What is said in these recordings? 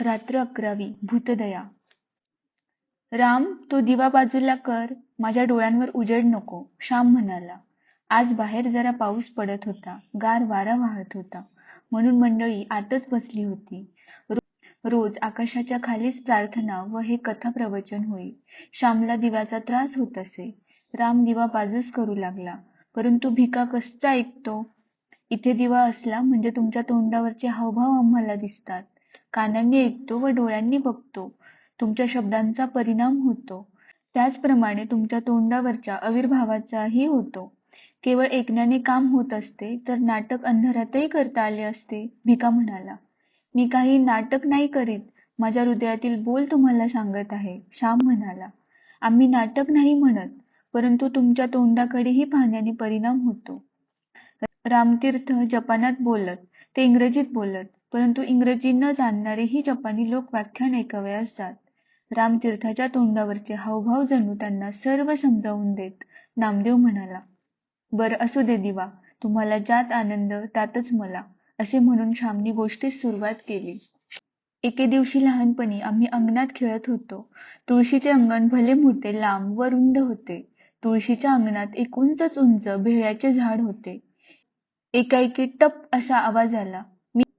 रात्र अकरावी भूतदया. राम तो दिवा बाजूला कर माझ्या डोळ्यांवर उजेड नको श्याम म्हणाला. आज बाहेर जरा पाऊस पडत होता गार वारा वाहत होता. म्हणून मंडळी आतच बसली होती. रोज आकाशाच्या खालीच प्रार्थना व हे कथा प्रवचन होई. श्यामला दिव्याचा त्रास होत असे. राम दिवा बाजूस करू लागला. परंतु भिका कसचा ऐकतो? इथे दिवा असला म्हणजे तुमच्या तोंडावरचे हावभाव आम्हाला दिसतात. कानांनी ऐकतो व डोळ्यांनी बघतो. तुमच्या शब्दांचा परिणाम होतो. त्याचप्रमाणे तुमच्या तोंडावरच्या आविर्भावाचाही होतो. केवळ ऐकण्याने काम होत असते तर नाटक अंधारातही करता आले असते भिका म्हणाला. मी काही नाटक नाही करीत माझ्या हृदयातील बोल तुम्हाला सांगत आहे श्याम म्हणाला. आम्ही नाटक नाही म्हणत परंतु तुमच्या तोंडाकडेही पाहण्याने परिणाम होतो. रामतीर्थ जपानात बोलत ते इंग्रजीत बोलत परंतु इंग्रजी न जाणणारेही जपानी लोक व्याख्यान ऐकावयास जात रामतीर्थाच्या तोंडावरचे हावभाव जणू त्यांना सर्व समजावून देत नामदेव म्हणाला बरं असू दे दिवा तुम्हाला ज्यात आनंद त्यातच मला असे म्हणून श्यामनी गोष्टीस सुरुवात केली. एके दिवशी लहानपणी आम्ही अंगणात खेळत होतो. तुळशीचे अंगण भले मोठे लांब व रुंद होते. तुळशीच्या अंगणात एक उंचच उंच भेळ्याचे झाड होते. एकाएकी टप असा आवाज आला.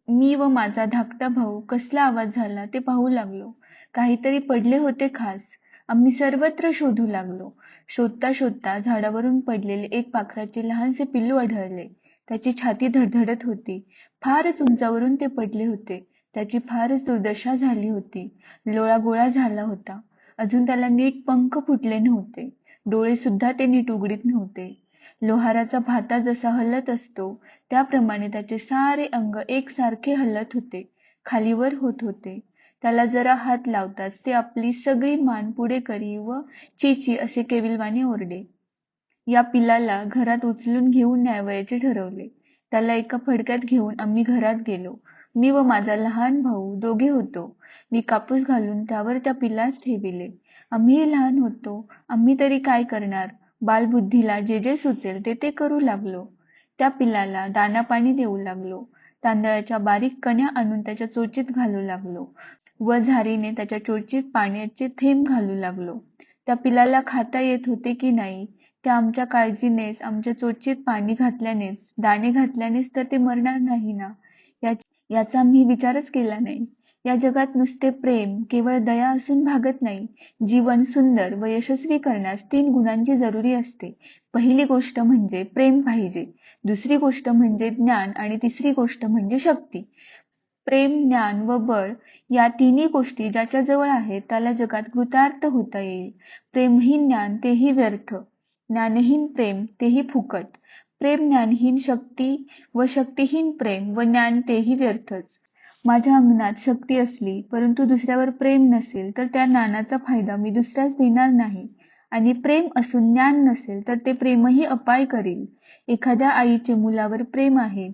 मी व माझा धाकटा भाऊ कसला आवाज झाला ते पाहू लागलो. काहीतरी पडले होते खास. आम्ही सर्वत्र शोधू लागलो. शोधता शोधता झाडावरून पडलेले एक पाखराचे लहानसे पिल्लू आढळले. त्याची छाती धडधडत होती. फारच उंचावरून ते पडले होते. त्याची फारच दुर्दशा झाली होती. लोळा गोळा झाला होता. अजून त्याला नीट पंख फुटले नव्हते. डोळे सुद्धा ते नीट उघडीत नव्हते. लोहाराचा भाता जसा हलत असतो त्याप्रमाणे त्याचे सारे अंग एकसारखे हलत होते खालीवर होत होते. त्याला जरा हात लावताच ते आपली सगळी मान पुढे करी व चेची असे केविलवाने ओरडे. या पिलाला घरात उचलून घेऊन न्यावयाचे ठरवले. त्याला एका फडक्यात घेऊन आम्ही घरात गेलो. मी व माझा लहान भाऊ दोघे होतो. मी कापूस घालून त्यावर त्या पिलास ठेविले. आम्हीही लहान होतो. आम्ही तरी काय करणार? बालबुद्धीला जे जे सुचेल ते ते करू लागलो. त्या पिलाला दाना पाणी देऊ लागलो. तांदळाच्या बारीक कण्या आणून त्याच्या चोचीत घालू लागलो. व झारीने त्याच्या चोचीत पाण्याचे थेंब घालू लागलो. त्या पिलाला खाता येत होते की नाही? त्या आमच्या काळजीनेच आमच्या चोचीत पाणी घातल्यानेच दाणे घातल्यानेच तर ते मरणार नाही ना? याचा आम्ही विचारच केला नाही. या जगात नुसते प्रेम केवळ दया असून भागत नाही. जीवन सुंदर व यशस्वी करण्यास तीन गुणांची जरुरी असते. पहिली गोष्ट म्हणजे प्रेम पाहिजे. दुसरी गोष्ट म्हणजे ज्ञान आणि तिसरी गोष्ट म्हणजे शक्ती. प्रेम ज्ञान व बळ या तिन्ही गोष्टी ज्याच्या जवळ आहेत त्याला जगात कृतार्थ होता येईल. प्रेमहीन ज्ञान तेही व्यर्थ. ज्ञानहीन प्रेम तेही फुकट. प्रेम ज्ञानहीन शक्ती व शक्तीहीन प्रेम व ज्ञान तेही व्यर्थच. माझ्या अंगणात शक्ती असली परंतु दुसऱ्यावर प्रेम नसेल तर त्या ज्ञानाचा फायदा मी दुसऱ्यास देणार नाही. आणि प्रेम असून ज्ञान नसेल तर ते प्रेमही अपाय करेल. एखाद्या आईचे मुलावर प्रेम आहे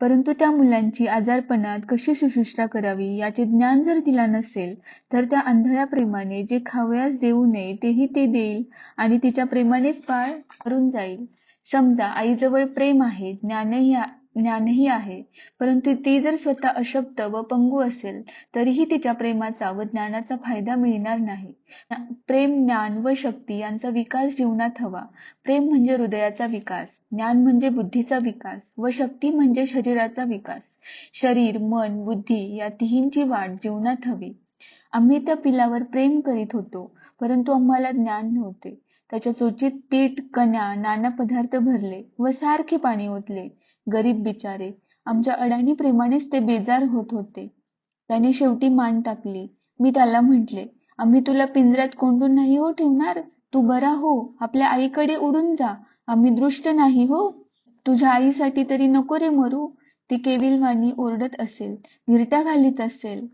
परंतु त्या मुलांची आजारपणात कशी शुश्रूषा करावी याचे ज्ञान जर तिला नसेल तर त्या आंधळ्या प्रेमाने जे खावयास देऊ नये तेही ते देईल आणि तिच्या प्रेमानेच बाळ करून जाईल. समजा आईजवळ प्रेम आहे ज्ञानही ज्ञानही आहे. परंतु ती जर स्वतः अशक्त व पंगू असेल तरीही तिच्या प्रेमाचा व ज्ञानाचा फायदा मिळणार नाही. प्रेम ज्ञान व शक्ती यांचा विकास जीवनात हवा. प्रेम म्हणजे हृदयाचा विकास ज्ञान म्हणजे बुद्धीचा विकास व शक्ती म्हणजे शरीराचा विकास. शरीर मन बुद्धी या तिहींची वाढ जीवनात हवी. आम्ही त्या पिलावर प्रेम करीत होतो परंतु आम्हाला ज्ञान नव्हते. त्याच्या चोचीत पीठ कण्या नाना पदार्थ भरले व सारखे पाणी ओतले. गरीब बिचारे. आमच्या अडाणी प्रेमानेच ते बेजार होत होते. त्याने शेवटी मान टाकली. मी त्याला म्हटले आम्ही तुला पिंजऱ्यात कोंडून नाही हो ठेवणार? तू बरा हो. आपल्या आईकडे उडून जा. आम्ही दृष्ट नाही हो. तुझ्या आईसाठी तरी नको रे मरू ती केविलवाणी ओरडत असेल. घिरट्या घालीत असेल.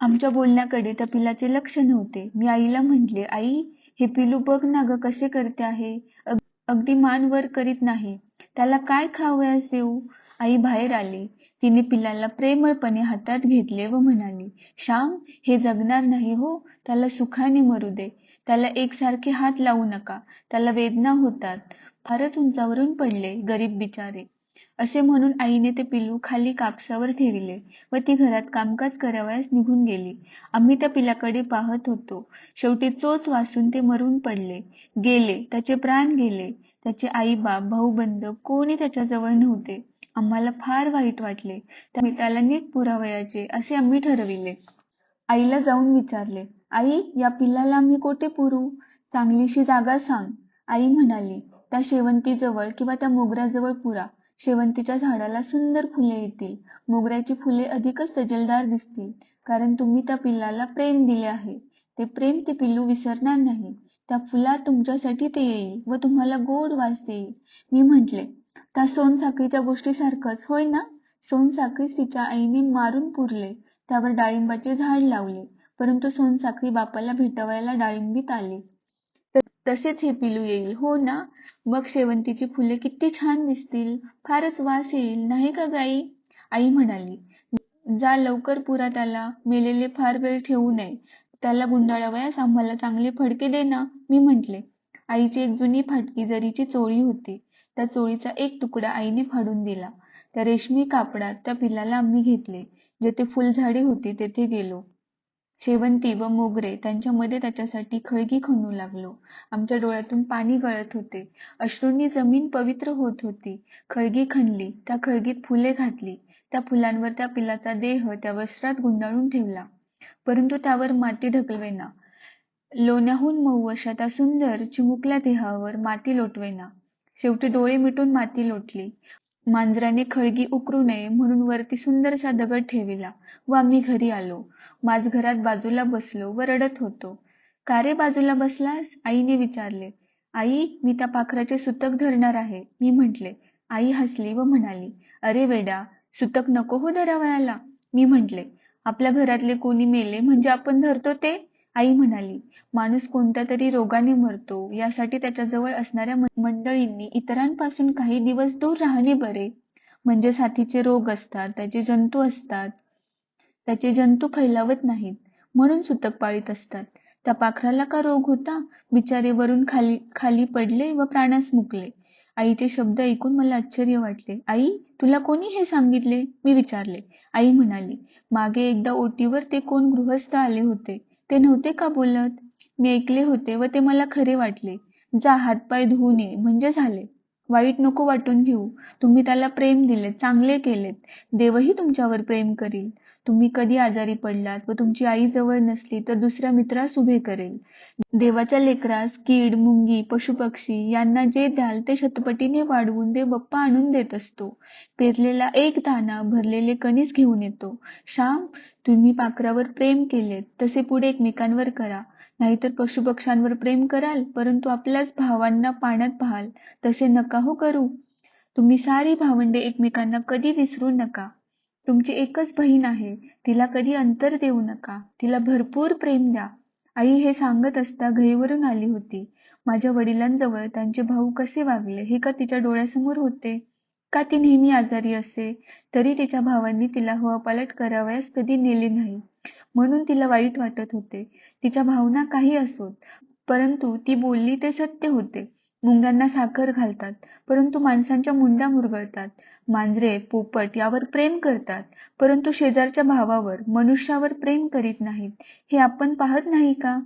आमच्या बोलण्याकडे त्या पिलाचे लक्ष नव्हते. मी आईला म्हटले आई हे पिलू बघ ना ग कसे करते आहे. अगदी मान वर करीत नाही. त्याला काय खावयास देऊ? आई बाहेर आली. तिने पिलाला प्रेमळपणे हातात घेतले व म्हणाली श्याम हे जगणार नाही हो. त्याला सुखाने मरू दे. त्याला एकसारखे हात लावू नका. त्याला वेदना होतात. फारच उंचावरून पडले गरीब बिचारे. असे म्हणून आईने ते पिलू खाली कापसावर ठेविले व ती घरात कामकाज करावयास निघून गेली. आम्ही त्या पिलाकडे पाहत होतो. शेवटी चोच वासून ते मरून पडले. गेले. त्याचे प्राण गेले. त्याचे आई बाप भाऊबंद कोणी त्याच्याजवळ नव्हते. आम्हाला फार वाईट वाटले. त्यामुळे त्याला नीट पुरावयाचे असे आम्ही ठरविले. आईला जाऊन विचारले आई या पिल्लाला आम्ही कोठे पुरू? चांगलीशी जागा सांग. आई म्हणाली त्या शेवंतीजवळ किंवा त्या मोगऱ्याजवळ पुरा. शेवंतीच्या झाडाला सुंदर फुले येतील. मोगऱ्याची फुले अधिकच तजेलदार दिसतील कारण तुम्ही त्या पिल्लाला प्रेम दिले आहे. ते प्रेम ते पिल्लू विसरणार नाही. त्या फुलात तुमच्यासाठी ते येईल व तुम्हाला गोड वास देईल. मी म्हटले त्या सोनसाखळीच्या गोष्टीसारखंच होय ना? सोनसाखळीच तिच्या आईने मारून पुरले. त्यावर डाळिंबाचे झाड लावले. परंतु सोनसाखळी बापाला भेटवायला डाळिंबीत आली. तसेच हे पिलू येईल हो ना? मग शेवंतीची फुले किती छान दिसतील. फारच वास येईल नाही का गाई? आई म्हणाली जा लवकर पुरात आला. मेलेले फार वेळ ठेवू नये. त्याला गुंडाळावयास आम्हाला चांगले फडके दे ना मी म्हटले. आईची एक जुनी फाटकी जरीची चोळी होती. त्या चोळीचा एक तुकडा आईने फाडून दिला. त्या रेशमी कापडात त्या पिल्लाला आम्ही घेतले. जेथे फुलझाडे होती तेथे गेलो. शेवंती व मोगरे त्यांच्यामध्ये त्याच्यासाठी खळगी खणू लागलो. आमच्या डोळ्यातून पाणी गळत होते. अश्रूंनी जमीन पवित्र होत होती. खळगी खणली त्या खळगीत फुले घातली. त्या फुलांवर त्या पिलाचा देह त्या वस्त्रात गुंडाळून ठेवला. परंतु त्यावर माती ढकलवेना. लोण्याहून मऊ अशा त्या सुंदर चिमुकल्या देहावर माती लोटवेना. शेवटी डोळे मिटून माती लोटली. मांजराने खळगी उकरू नये म्हणून वरती सुंदरसा दगड ठेविला व आम्ही घरी आलो. माझ घरात बाजूला बसलो व रडत होतो. का रे बाजूला बसलास? आईने विचारले. आई मी त्या पाखराचे सुतक धरणार आहे. मी म्हटले. आई हसली व म्हणाली. अरे वेडा सुतक नको हो धरावयाला. मी म्हटले. आपल्या घरातले कोणी मेले म्हणजे आपण धरतो ते? आई म्हणाली माणूस कोणत्या तरी रोगाने मरतो यासाठी त्याच्याजवळ असणाऱ्या मंडळींनी इतरांपासून काही दिवस दूर राहणे बरे. म्हणजे साथीचे रोग असतात त्याचे जंतू असतात त्याचे जंतू फैलावत नाहीत म्हणून सुतक पाळीत असतात. त्या पाखराला का रोग होता? बिचारे वरून खाली खाली पडले व प्राणास मुकले. आईचे शब्द ऐकून मला आश्चर्य वाटले. आई तुला कोणी हे सांगितले? मी विचारले. आई म्हणाली मागे एकदा ओटीवर ते कोण गृहस्थ आले होते? ते नव्हते का बोलत? मी ऐकले होते व ते मला खरे वाटले. जा हातपाय धुवून ये म्हणजे झाले. वाईट नको वाटून घेऊ. तुम्ही त्याला प्रेम दिले चांगले केलेत. देवही तुमच्यावर प्रेम करील. तुम्ही कधी आजारी पडलात व तुमची आई जवळ नसली तर दुसऱ्या मित्रास उभे करेल. देवाच्या लेकरास कीड मुंगी पशुपक्षी यांना जे द्याल ते शतपटीने वाढवून दे बाप्पा आणून देत असतो. पेरलेला एक दाना भरलेले कणीस घेऊन येतो. श्याम तुम्ही पाखरावर प्रेम केलेत तसे पुढे एकमेकांवर करा. नाहीतर पशुपक्ष्यांवर प्रेम कराल परंतु आपल्याच भावांना पाण्यात पाहाल तसे नका हो करू. तुम्ही सारी भावंडे एकमेकांना कधी विसरू नका. तुमची एकच बहीण आहे तिला कधी अंतर देऊ नका. तिला भरपूर प्रेम द्या. आई हे सांगत असता घईवरून आली होती. माझ्या वडिलांजवळ त्यांचे भाऊ कसे वागले हे का तिच्या डोळ्यासमोर होते? का ती नेहमी आजारी असे? तरी तिच्या भावांनी तिला हवापालट करावयास कधी नेले नाही. म्हणून तिला वाईट वाटत होते. तिच्या भावना काही असोत परंतु ती बोलली ते सत्य होते. मुंग्यांना साखर घालतात परंतु माणसांच्या मुंड्या मुरगळतात. मांजरे पोपट यावर प्रेम करतात परंतु शेजारच्या भावावर मनुष्यावर प्रेम करीत नाहीत. हे आपण पाहत नाही का?